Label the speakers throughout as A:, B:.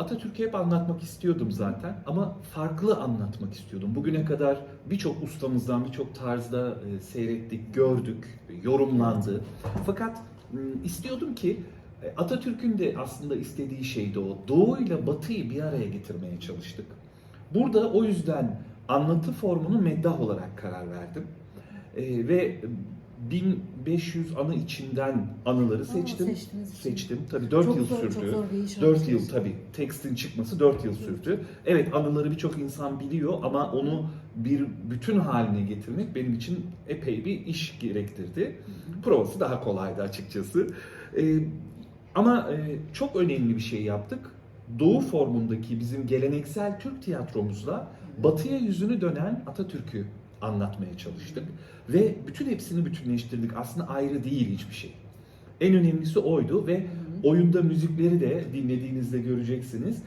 A: Atatürk'ü hep anlatmak istiyordum zaten ama farklı anlatmak istiyordum. Bugüne kadar birçok ustamızdan birçok tarzda e, seyrettik, gördük, yorumlandı. Fakat m, istiyordum ki e, Atatürk'ün de aslında istediği şeydi o. Doğu ile Batı'yı bir araya getirmeye çalıştık. Burada o yüzden anlatı formunu meddah olarak karar verdim. E, ve 1500 anı içinden anıları seçtim.
B: seçtiniz.
A: Seçtim. Tabii 4
B: Çok
A: yıl
B: zor,
A: sürdü.
B: Çok zor bir iş
A: 4
B: olmuş.
A: yıl tabii. Tekstin çıkması 4 yıl sürdü. Evet anıları birçok insan biliyor ama onu bir bütün haline getirmek benim için epey bir iş gerektirdi. Provası daha kolaydı açıkçası. Ee, ama e, çok önemli bir şey yaptık. Doğu formundaki bizim geleneksel Türk tiyatromuzla batıya yüzünü dönen Atatürk'ü anlatmaya çalıştık. Ve bütün hepsini bütünleştirdik. Aslında ayrı değil hiçbir şey. En önemlisi oydu ve oyunda müzikleri de dinlediğinizde göreceksiniz.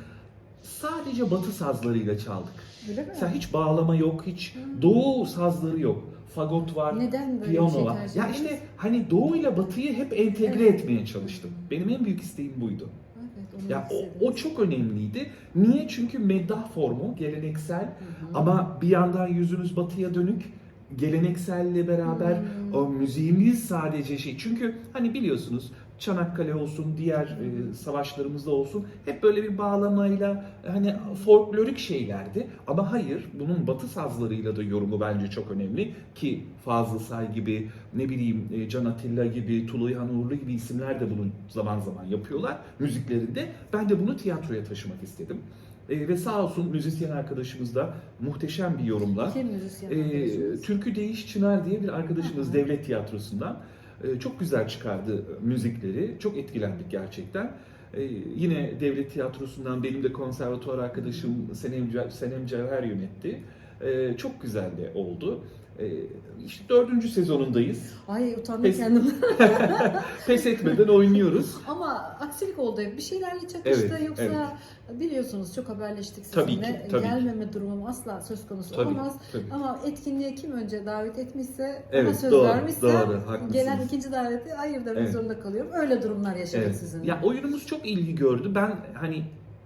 A: Sadece batı sazlarıyla çaldık.
B: Öyle mi?
A: Mesela hiç bağlama yok, hiç doğu sazları yok. Fagot var,
B: Neden böyle bir
A: piyano
B: şey
A: var.
B: tercih
A: Ya
B: ettiniz?
A: işte hani doğu ile batıyı hep entegre etmeye çalıştım. Benim en büyük isteğim buydu.
B: Onu
A: Ya o, o çok önemliydi. Niye? Çünkü meddah formu geleneksel
B: Hı hı.
A: ama bir yandan yüzünüz batıya dönük gelenekselle beraber
B: Hmm.
A: o müziğimiz sadece şey. Çünkü hani biliyorsunuz Çanakkale olsun, diğer e, savaşlarımızda olsun hep böyle bir bağlamayla hani folklorik şeylerdi. Ama hayır, bunun batı sazlarıyla da yorumu bence çok önemli ki Fazıl Say gibi, ne bileyim e, Can Atilla gibi, Tulu İlhan Uğurlu gibi isimler de bunu zaman zaman yapıyorlar müziklerinde. Ben de bunu tiyatroya taşımak istedim. E, ve sağ olsun müzisyen arkadaşımız da muhteşem bir yorumla
B: Kim müzisyen arkadaşınız?
A: Türkü Değiş Çınar diye bir arkadaşımız devlet tiyatrosundan çok güzel çıkardı müzikleri. Çok etkilendik gerçekten. Ee, yine devlet tiyatrosundan benim de konservatuvar arkadaşım Senem, Ce- Senem Cevher yönetti. Ee, çok güzel de oldu. Ee, işte dördüncü sezonundayız.
B: Ay utandım
A: Pes-
B: kendimden.
A: Pes etmeden oynuyoruz.
B: Ama aksilik oldu. Bir şeylerle çakıştı
A: Evet,
B: yoksa biliyorsunuz çok haberleştik
A: Tabii
B: sizinle.
A: ki, tabii ki.
B: Gelmeme durumum asla söz konusu
A: Tabii,
B: olamaz.
A: tabii.
B: Ama etkinliğe kim önce davet etmişse, ona
A: Evet,
B: söz
A: doğru,
B: vermişse
A: doğru, haklısınız.
B: gelen ikinci daveti hayır demek
A: Evet.
B: zorunda kalıyorum. Öyle durumlar yaşadık
A: Evet.
B: sizinle.
A: Ya oyunumuz çok ilgi gördü. Ben hani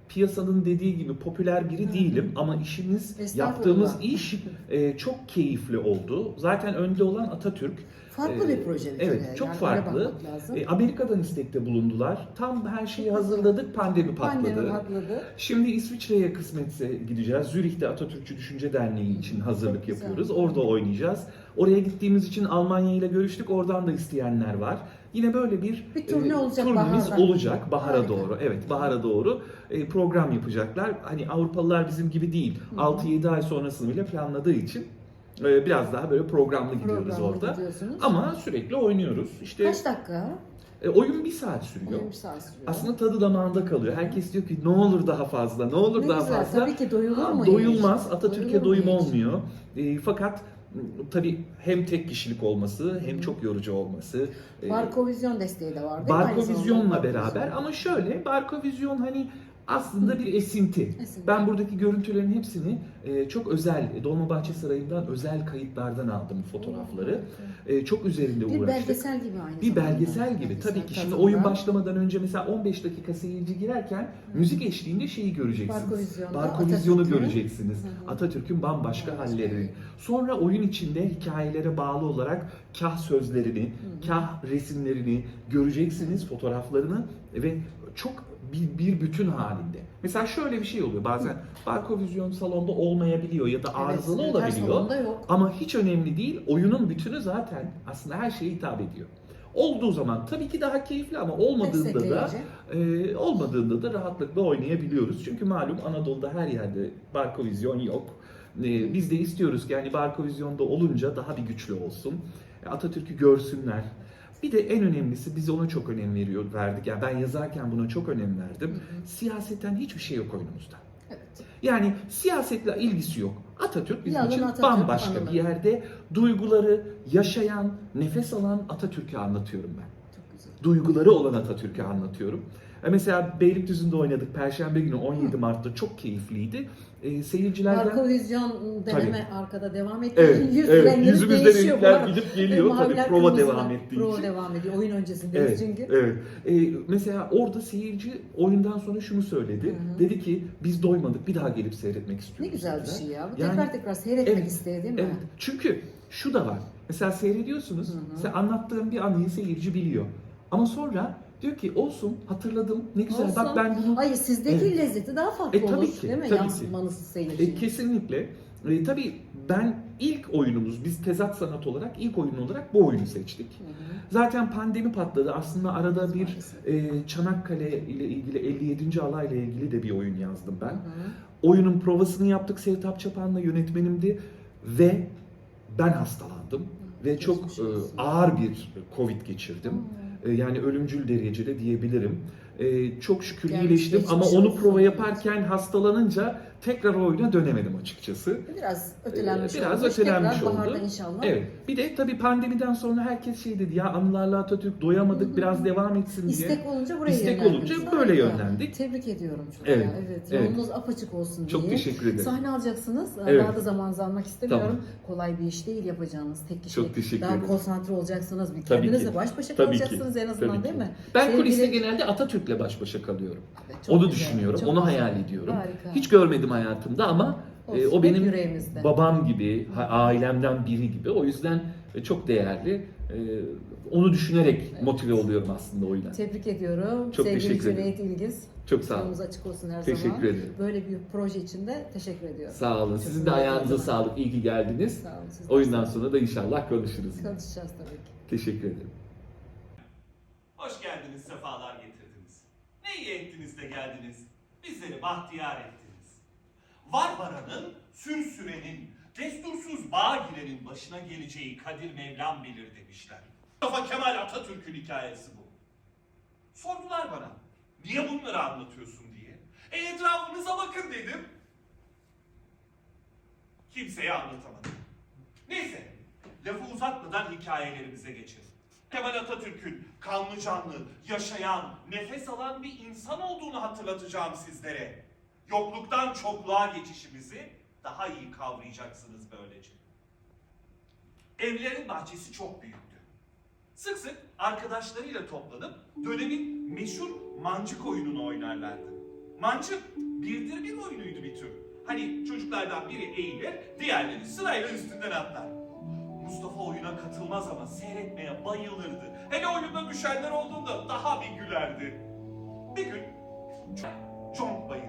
A: piyasanın dediği gibi popüler biri değilim ama işimiz, yaptığımız iş e, çok keyifli oldu. Zaten önde olan Atatürk.
B: farklı
A: Ee,
B: bir proje bir
A: evet,
B: kere.
A: çok
B: Yani öyle
A: farklı.
B: bakmak lazım.
A: E, Amerika'dan istekte bulundular. Tam her şeyi hazırladık, pandemi patladı.
B: Pandemi patladı.
A: Şimdi İsviçre'ye kısmetse gideceğiz. Zürih'te Atatürkçü Düşünce Derneği için hazırlık
B: güzel.
A: yapıyoruz. Orada oynayacağız. Oraya gittiğimiz için Almanya ile görüştük. Oradan da isteyenler var. Yine böyle bir, e,
B: Bir turne olacak
A: turnemiz
B: baharda.
A: olacak bahara
B: Harika.
A: doğru. Evet, bahara doğru e, program yapacaklar. Hani Avrupalılar bizim gibi değil.
B: Hı hı.
A: 6-7 ay sonrasını bile planladığı için e, biraz daha böyle programlı gidiyoruz
B: Programda
A: orada. Ama sürekli oynuyoruz. İşte
B: Kaç dakika?
A: e, oyun bir saat sürüyor.
B: Oyun bir saat sürüyor.
A: Aslında tadı damağında kalıyor. Herkes diyor ki ne olur daha fazla, ne olur
B: ne
A: daha
B: güzel.
A: fazla.
B: Tabii ki doyulur mu?
A: Doyulmaz. Atatürk'e doyum olmuyor. E, fakat tabii hem tek kişilik olması hem çok yorucu olması. e,
B: Barkovizyon desteği de var değil mi?
A: Barkovizyonla
B: Barkovizyon.
A: beraber ama şöyle Barkovizyon hani aslında bir esinti.
B: Esinti.
A: Ben buradaki görüntülerin hepsini e, çok özel Dolmabahçe Sarayı'ndan özel kayıtlardan aldım fotoğrafları. E, çok üzerinde
B: Bir
A: uğraştık.
B: belgesel gibi aynı
A: Bir belgesel gibi
B: Belgesel
A: tabii ki. Şimdi
B: tadında.
A: oyun başlamadan önce mesela 15 dakika seyirci girerken müzik eşliğinde şeyi göreceksiniz. Barkovizyonu göreceksiniz.
B: Hı hı.
A: Atatürk'ün bambaşka
B: Bambaşka.
A: hallerini. Sonra oyun içinde hikayelere bağlı olarak kah sözlerini,
B: hı.
A: kah resimlerini göreceksiniz, fotoğraflarını ve çok bir, bir bütün halinde. Mesela şöyle bir şey oluyor bazen Barkovizyon salonda olmayabiliyor ya da arızalı
B: Evet,
A: olabiliyor.
B: yok.
A: Ama hiç önemli değil. Oyunun bütünü zaten aslında her şeye hitap ediyor. Olduğu zaman tabii ki daha keyifli ama olmadığında da e, olmadığında da rahatlıkla oynayabiliyoruz. Çünkü malum Anadolu'da her yerde Barkovizyon yok. E, biz de istiyoruz ki yani Barkovizyon'da olunca daha bir güçlü olsun. E, Atatürk'ü görsünler. Bir de en önemlisi biz ona çok önem veriyor verdik. Yani ben yazarken buna çok önem verdim.
B: Hı hı.
A: Siyasetten hiçbir şey yok oyunumuzda.
B: Evet.
A: Yani siyasetle ilgisi yok. Atatürk bizim
B: Yalın
A: için
B: Atatürk
A: bambaşka
B: anıları.
A: bir yerde duyguları yaşayan, nefes alan Atatürk'ü anlatıyorum ben.
B: Çok güzel.
A: Duyguları olan Atatürk'ü anlatıyorum.
C: E, Mesela Beylikdüzü'nde oynadık Perşembe günü 17 Mart'ta çok keyifliydi. E, seyircilerden
B: Arka vizyon deneme arkada devam etti.
C: Evet,
B: Yüz
C: evet.
B: bu
C: renkler gidip geliyor. Tabii
B: Maviler,
C: prova devam ettiği
B: Prova
C: için.
B: devam ediyor. Oyun öncesindeyiz
C: Evet,
B: çünkü.
C: evet. Ee, mesela orada seyirci oyundan sonra şunu söyledi.
B: Hı hı.
C: Dedi ki biz doymadık bir daha gelip seyretmek istiyoruz.
B: Ne güzel bir şey ya. Bu
C: Yani-
B: tekrar tekrar seyretmek
C: Evet,
B: isteği değil mi?
C: Evet. Çünkü şu da var. Mesela seyrediyorsunuz. Sen anlattığın bir anıyı seyirci biliyor. Ama sonra diyor ki olsun hatırladım ne güzel
B: Olsun.
C: bak ben bunu
B: Hayır sizdeki
C: Evet.
B: lezzeti daha farklı
C: E, tabii
B: olur
C: ki,
B: değil mi?
C: tabii ki.
B: Yansıtmanız.
C: E, kesinlikle. E, tabii ben ilk oyunumuz, biz tezat sanat olarak ilk oyun olarak bu oyunu seçtik.
B: Hı hı.
C: Zaten pandemi patladı. Aslında arada bir
B: Maalesef.
C: e, Çanakkale ile ilgili 57. alayla ilgili de bir oyun yazdım ben.
B: Hı hı.
C: Oyunun provasını yaptık. Sevtap Çapan'la yönetmenimdi ve ben hastalandım ve çok
B: Geçmiş
C: e,
B: olsun.
C: ağır bir Covid geçirdim. E, Yani ölümcül derecede diyebilirim. E, Çok şükür
B: Yani
C: iyileştim ama onu prova yaparken hastalanınca tekrar oyuna dönemedim açıkçası.
B: Biraz ötelenmiş
C: Ee, biraz
B: olmuş.
C: ötelenmiş
B: Tekrar
C: oldu.
B: baharda inşallah.
C: Evet. Bir de tabii pandemiden sonra herkes şey dedi ya anılarla Atatürk doyamadık biraz devam etsin diye.
B: İstek olunca buraya
C: İstek olunca böyle yönlendik.
B: Tebrik ediyorum çok
C: Evet,
B: ya. Evet.
C: evet.
B: Yolunuz apaçık olsun
C: Çok
B: diye.
C: teşekkür ederim.
B: Sahne alacaksınız.
C: Evet.
B: Daha da zamanınızı almak istemiyorum.
C: Tamam.
B: Kolay bir iş değil yapacağınız tek kişi.
C: Çok teşekkür
B: Daha
C: ederim.
B: konsantre olacaksınız. Bir
C: Tabii
B: kendinizle
C: ki.
B: baş başa
C: Tabii ki.
B: kalacaksınız en azından
C: Tabii
B: değil
C: ki.
B: mi?
C: Ben
B: Sevgili-
C: kuliste genelde Atatürk'le baş başa kalıyorum.
B: Evet, çok
C: onu
B: güzel,
C: düşünüyorum,
B: çok
C: onu hayal ediyorum.
B: Harika.
C: Hiç görmedim hayatımda ama e, o benim
B: yüreğimizde.
C: babam gibi, ailemden biri gibi. O yüzden e, çok değerli. E, Onu düşünerek
B: Evet.
C: motive oluyorum aslında o yüzden.
B: Tebrik ediyorum.
C: Çok
B: Sevgili
C: teşekkür ederim.
B: Cüneyt İlgiz.
C: Çok sağ olun.
B: Yolunuz açık olsun her
C: Teşekkür
B: zaman.
C: ederim.
B: Böyle bir proje için de teşekkür ediyorum.
C: Sağ olun. Sizin de
B: Çok
C: ayağınıza
B: sağ
C: sağlık. İyi ki geldiniz.
B: Sağ olun. siz
C: Oyundan sonra da inşallah konuşuruz.
B: Konuşacağız tabii ki.
C: Teşekkür ederim.
A: Hoş geldiniz, sefalar getirdiniz. Ne iyi ettiniz de geldiniz. Bizleri bahtiyar ettiniz. Var varanın, sür sürenin, destursuz bağ girenin başına geleceği Kadir Mevlam bilir demişler. Mustafa Kemal Atatürk'ün hikayesi bu. Sordular bana, niye bunları anlatıyorsun diye. E etrafınıza bakın dedim. Kimseye anlatamadım. Neyse, lafı uzatmadan hikayelerimize geçelim. Kemal Atatürk'ün kanlı canlı, yaşayan, nefes alan bir insan olduğunu hatırlatacağım sizlere. Yokluktan çokluğa geçişimizi daha iyi kavrayacaksınız böylece. Evlerin bahçesi çok büyüktü. Sık sık arkadaşlarıyla toplanıp dönemin meşhur mancık oyununu oynarlardı. Mancık birdir bir oyunuydu bir tür. Hani çocuklardan biri eğilir, diğerleri sırayla üstünden atlar. Mustafa oyuna katılmaz ama seyretmeye bayılırdı. Hele oyunda düşenler olduğunda daha bir gülerdi. Bir gün Bayırı'na geldi.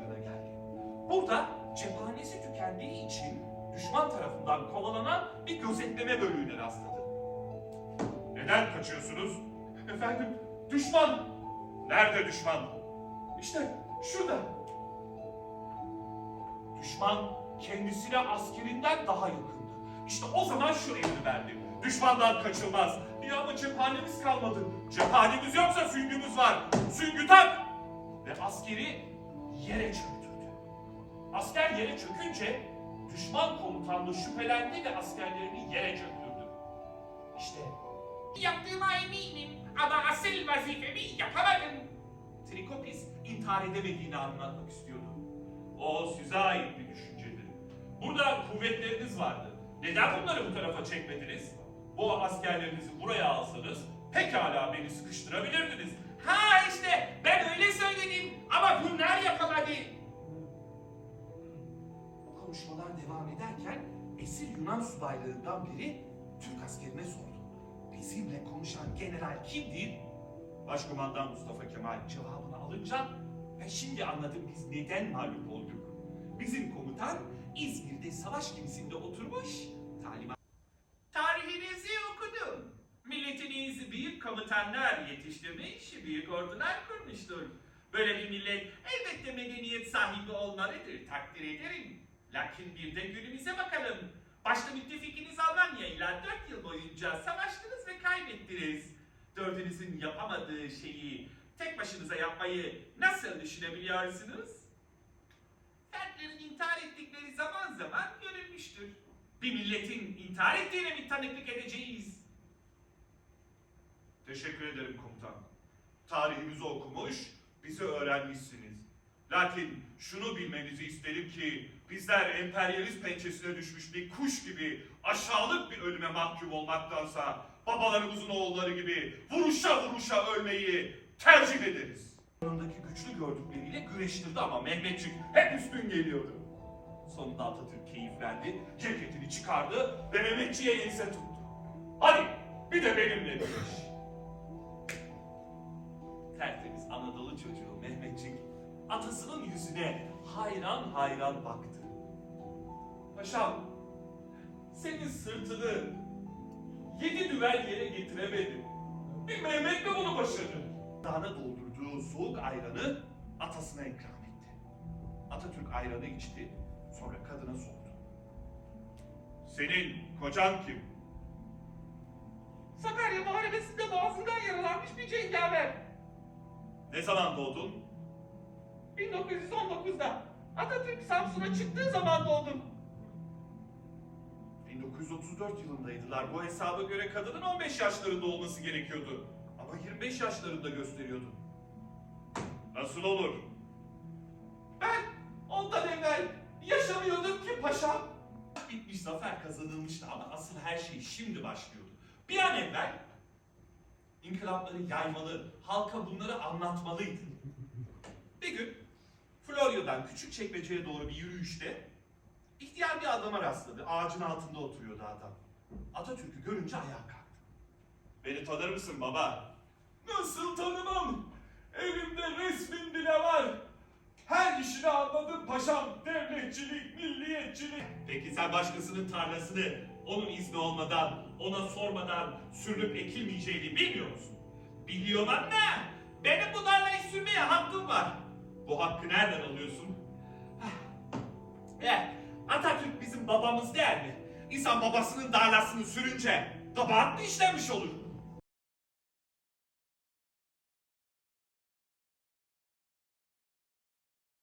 A: Burada cephanesi tükendiği için düşman tarafından kovalanan bir gözetleme bölüğüne rastladı. Neden kaçıyorsunuz? Efendim, düşman. Nerede düşman? İşte şurada. Düşman kendisine askerinden daha yakındı. İşte o zaman şu emri verdi. Düşmandan kaçılmaz. Ya ama cephanemiz kalmadı. Cephanemiz yoksa süngümüz var. Süngü tak! Ve askeri yere çöktürdü. Asker yere çökünce düşman komutanlığı şüphelendi ve askerlerini yere çöktürdü. İşte
D: Yaptığıma eminim ama asıl vazifemi yapamadım.
A: Trikopis intihar edemediğini anlatmak istiyordu. O size ait bir düşüncedir. Burada kuvvetleriniz vardı. Neden bunları bu tarafa çekmediniz? Bu askerlerinizi buraya alsanız pekala beni sıkıştırabilirdiniz.
D: Ha işte ben öyle söyledim ama bunlar yapamadı.
A: Konuşmalar devam ederken esir Yunan subaylarından biri Türk askerine sordu. Bizimle konuşan general kimdir? Başkumandan Mustafa Kemal cevabını alınca ve şimdi anladım biz neden mağlup olduk. Bizim komutan İzmir'de savaş gemisinde oturmuş talimat.
D: Tarihinizi okudum. Milletiniz büyük komutanlar yetiştirmiş, büyük ordular kurmuştur. Böyle bir millet elbette medeniyet sahibi olmalıdır, takdir ederim. Lakin bir de günümüze bakalım. Başta müttefikiniz Almanya ile dört yıl boyunca savaştınız ve kaybettiniz. Dördünüzün yapamadığı şeyi tek başınıza yapmayı nasıl düşünebiliyorsunuz? Fertlerin intihar ettikleri zaman zaman görülmüştür. Bir milletin intihar ettiğine mi tanıklık edeceğiz?
A: Teşekkür ederim komutan. Tarihimizi okumuş, bizi öğrenmişsiniz. Lakin şunu bilmenizi isterim ki bizler emperyalist pençesine düşmüş bir kuş gibi aşağılık bir ölüme mahkum olmaktansa babalarımızın oğulları gibi vuruşa vuruşa ölmeyi tercih ederiz. Yanındaki güçlü gördükleriyle güreştirdi ama Mehmetçik hep üstün geliyordu. Sonunda Atatürk keyiflendi, ceketini çıkardı ve Mehmetçiğe ense tuttu. Hadi bir de benimle güreş. Tertemiz Anadolu çocuğu Mehmetçik atasının yüzüne hayran hayran baktı. Paşam, senin sırtını yedi düvel yere getiremedim. Bir Mehmet mi bunu başardı? Dağına doldurduğu soğuk ayranı atasına ikram etti. Atatürk ayranı içti, sonra kadına sordu. Senin kocan kim?
E: Sakarya Muharebesi'nde boğazından yaralanmış bir cengaver.
A: Ne zaman doğdun?
E: 1919'da Atatürk Samsun'a çıktığı zaman doğdum.
A: 1934 yılındaydılar. Bu hesaba göre kadının 15 yaşlarında olması gerekiyordu. Ama 25 yaşlarında gösteriyordu. Nasıl olur?
E: Ben ondan evvel yaşamıyordum ki paşam.
A: Bitmiş zafer kazanılmıştı ama asıl her şey şimdi başlıyordu. Bir an evvel inkılapları yaymalı, halka bunları anlatmalıydı. Bir gün Florya'dan küçük çekmeceye doğru bir yürüyüşte ihtiyar bir adama rastladı. Ağacın altında oturuyordu adam. Atatürk'ü görünce ayağa kalktı. Beni tanır mısın baba? Nasıl tanımam? Elimde resmin bile var. Her işini anladım paşam. Devletçilik, milliyetçilik. Peki sen başkasının tarlasını onun izni olmadan, ona sormadan sürünüp ekilmeyeceğini bilmiyor musun?
E: Biliyorum anne. Benim bu tarlayı sürmeye hakkım var.
A: Bu hakkı nereden alıyorsun?
E: Eh, Atatürk bizim babamız değil mi? İnsan babasının darlasını sürünce kabahat mı işlemiş olur?